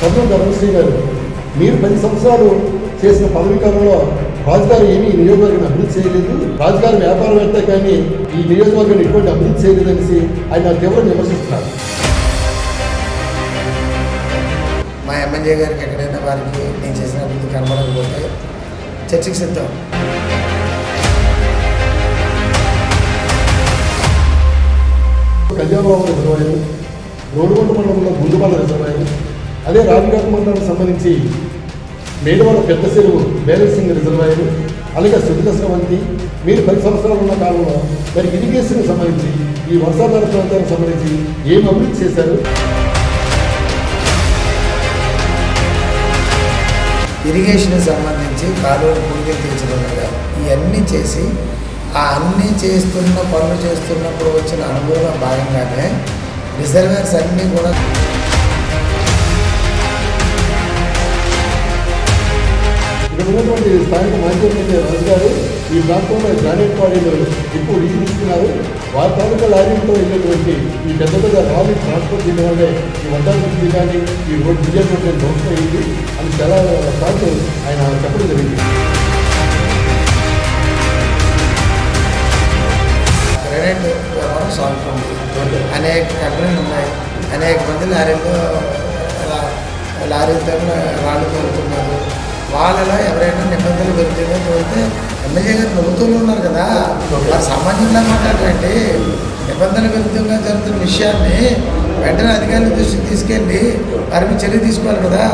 కర్నూలు ధర్మశ్రీ గారు మీరు పది సంవత్సరాలు చేసిన పదవి కాలంలో రాజుగారు ఏమీ ఈ నియోజకవర్గాన్ని అభివృద్ధి చేయలేదు. రాజుగారు వ్యాపారవేత్త కానీ ఈ నియోజకవర్గాన్ని ఎటువంటి అభివృద్ధి చేయలేదనేసి ఆయన తీవ్రంగా విమర్శిస్తున్నారు. మా ఎమ్మెల్యే గారికి ఎక్కడైనా వారికి నేను చేసిన అభివృద్ధి కనబడకపోతే చర్చకి సిద్ధం. కళ్యాణరావు రిజర్వాయర్ రోడ్డుకొండ మండలంలో గుండుమల్ల రిజర్వాయర్ అదే రాజఘాట్ మండలానికి సంబంధించి మేడవాడ పెద్ద చెరువు బేలర్ సింగ్ రిజర్వాయర్ అలాగే శుద్ధికస్రవంతి మీరు పది సంవత్సరాలు ఉన్న కాలంలో మరి ఇరిగేషన్కి సంబంధించి ఈ వర్షాధార ప్రాంతానికి సంబంధించి ఏం అభివృద్ధి చేశారు? ఇరిగేషన్కి సంబంధించి కాలువలు పూడికలు తీర్చడం ఇవన్నీ చేసి ఆ అన్నీ చేస్తున్న పనులు చేస్తున్నప్పుడు వచ్చిన అనుభవం భాగంగానే రిజర్వేర్స్ అన్నీ కూడా ఉన్నటువంటి స్థానిక మాజీ రాజు గారు ఈ ప్రాంతంలో గ్రానైట్ క్వారీలు ఎక్కువ రీతి తీసుకున్నారు వారి తాలూకా లారీలతో వెళ్ళినటువంటి ఈ పెద్ద పెద్ద లారీ ట్రాన్స్పోర్ట్ చేయడం వల్లే ఈ వడ్డానికి కానీ ఈ రోడ్ విజయం ధ్వంసం అయింది అని చాలా సార్లు ఆయన చెప్పడం జరిగింది. గ్రెనేట్ వ్యవహారం సాల్వ్ అనేక కంపెనీలు ఉన్నాయి. అనేక మంది లారీలు లారీలతో రాళ్ళు వాళ్ళలో ఎవరైనా నిబంధనలు విరుద్ధంగా తోలితే ఎమ్మెల్యే గారు ప్రభుత్వంలో ఉన్నారు కదా. వారు సామాన్యంగా మాట్లాడారండి. నిబంధన విరుద్ధంగా జరుగుతున్న విషయాన్ని వెంటనే అధికారుల దృష్టికి తీసుకెళ్ళి వారి మీద చర్య తీసుకోవాలి కదా.